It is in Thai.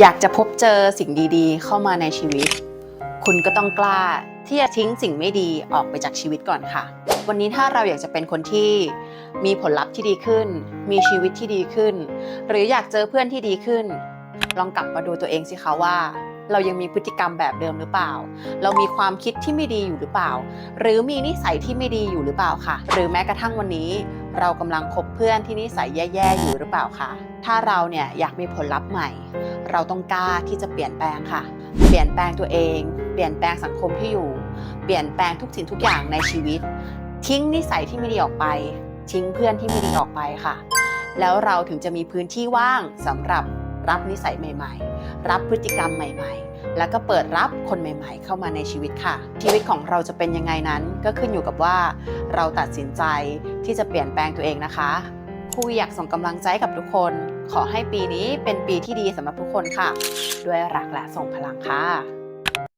อยากจะพบเจอสิ่งดีๆ เข้ามาในชีวิต คุณก็ต้องกล้าที่จะทิ้งสิ่งไม่ดีออกไปจากชีวิตก่อนค่ะ วันนี้ถ้าเราอยากจะเป็นคนที่มีผลลัพธ์ที่ดีขึ้น มีชีวิตที่ดีขึ้น หรืออยากเจอเพื่อนที่ดีขึ้น ลองกลับมาดูตัวเองสิคะว่า เรายังมีพฤติกรรมแบบเดิมหรือเปล่า เรามีความคิดที่ไม่ดีอยู่หรือเปล่า หรือมีนิสัยที่ไม่ดีอยู่หรือเปล่าค่ะหรือแม้กระทั่งวันนี้ เรากำลังคบเพื่อนที่นิสัยแย่ๆอยู่หรือเปล่าคะถ้าเราเนี่ยอยากมีผลลัพธ์ใหม่ เราต้องกล้าที่จะเปลี่ยนแปลงค่ะ เปลี่ยนแปลงตัวเอง เปลี่ยนแปลงสังคมที่อยู่ เปลี่ยนแปลงทุกสิ่งทุกอย่างในชีวิต ทิ้งนิสัยที่ไม่ดีออกไป ทิ้งเพื่อนที่ไม่ดีออกไปค่ะ แล้วเราถึงจะมีพื้นที่ว่างสำหรับ รับนิสัยใหม่ ๆ รับพฤติกรรมใหม่ ๆ แล้วก็เปิดรับคนใหม่ ๆ เข้ามาในชีวิตค่ะ ชีวิตของเราจะเป็นยังไงนั้น ก็ขึ้นอยู่กับว่า เราตัดสินใจที่จะเปลี่ยนแปลงตัวเองนะคะครูอยากส่งกำลังใจกับทุกคน ขอให้ปีนี้เป็นปีที่ดีสำหรับทุกคนค่ะ ด้วยรักและส่งพลังค่ะ